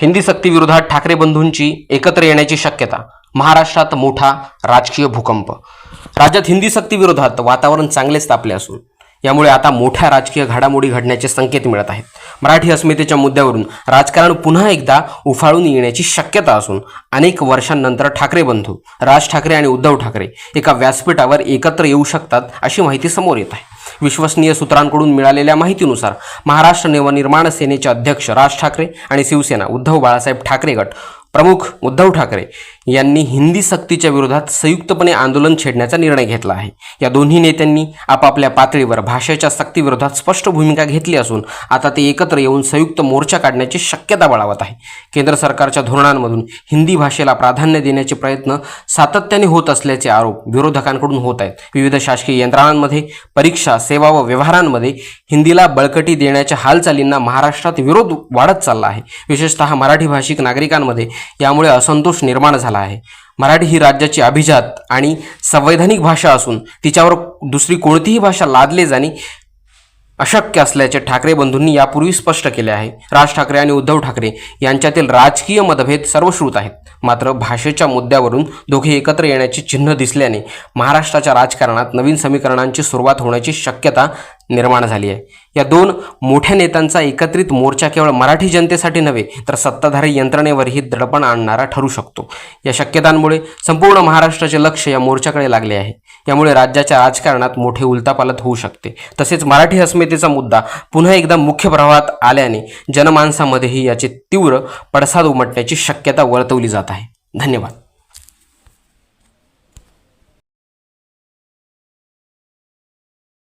हिंदी सक्तीविरोधात ठाकरे बंधूंची एकत्र येण्याची शक्यता महाराष्ट्रात मोठा राजकीय भूकंप. राज्यात हिंदी सक्तीविरोधात वातावरण चांगलेच तापले असून यामुळे आता मोठ्या राजकीय घडामोडी घडण्याचे संकेत मिळत आहेत. मराठी अस्मितेच्या मुद्द्यावरून राजकारण पुन्हा एकदा उफाळून येण्याची शक्यता असून अनेक वर्षांनंतर ठाकरे बंधू राज ठाकरे आणि उद्धव ठाकरे एका व्यासपीठावर एकत्र येऊ शकतात अशी माहिती समोर येत आहे. विश्वसनीय सूत्रांकडून मिळालेल्या माहितीनुसार महाराष्ट्र नवनिर्माण सेनेचे अध्यक्ष राज ठाकरे आणि शिवसेना उद्धव बाळासाहेब ठाकरे गट प्रमुख उद्धव ठाकरे यांनी हिंदी सक्तीच्या विरोधात संयुक्तपणे आंदोलन छेडण्याचा निर्णय घेतला आहे. या दोन्ही नेत्यांनी आपापल्या पातळीवर भाषेच्या सक्तीविरोधात स्पष्ट भूमिका घेतली असून आता ते एकत्र येऊन संयुक्त मोर्चा काढण्याची शक्यता बळावत आहे. केंद्र सरकारच्या धोरणांमधून हिंदी भाषेला प्राधान्य देण्याचे प्रयत्न सातत्याने होत असल्याचे आरोप विरोधकांकडून होत आहेत. विविध शासकीय यंत्रणांमध्ये परीक्षा सेवा व व्यवहारांमध्ये हिंदीला बळकटी देण्याच्या हालचालींना महाराष्ट्रात विरोध वाढत चालला आहे. विशेषतः मराठी भाषिक नागरिकांमध्ये यामुळे असंतोष निर्माण झाला आहे. मराठी ही राज्याची अभिजात आणि संवैधानिक भाषा असून तिच्यावर दुसरी कोणतीही भाषा लादले जाणे अशक्य असल्याचे ठाकरे बंधूंनी यापूर्वी स्पष्ट केले आहे. राज ठाकरे आणि उद्धव ठाकरे यांच्यातील राजकीय मतभेद सर्वश्रुत आहेत. मात्र भाषेच्या मुद्द्यावरून दोघे एकत्र येण्याची चिन्ह दिसल्याने महाराष्ट्राच्या राजकारणात नवीन समीकरणांची सुरुवात होण्याची शक्यता निर्माण झाली आहे. या दोन मोठ्या नेत्यांचा एकत्रित मोर्चा केवळ मराठी जनतेसाठी नव्हे तर सत्ताधारी यंत्रणेवरही दडपण आणणारा ठरू शकतो. या शक्यतांमुळे संपूर्ण महाराष्ट्राचे लक्ष या मोर्चाकडे लागले आहे. यामुळे राज्याच्या राजकारणात मोठे उलतापालत होऊ शकते. तसेच मराठी अस्मितेचा मुद्दा पुन्हा एकदा मुख्य प्रवाहात आल्याने जनमानसामध्येही याचे तीव्र पडसाद उमटण्याची शक्यता वर्तवली जात आहे. धन्यवाद.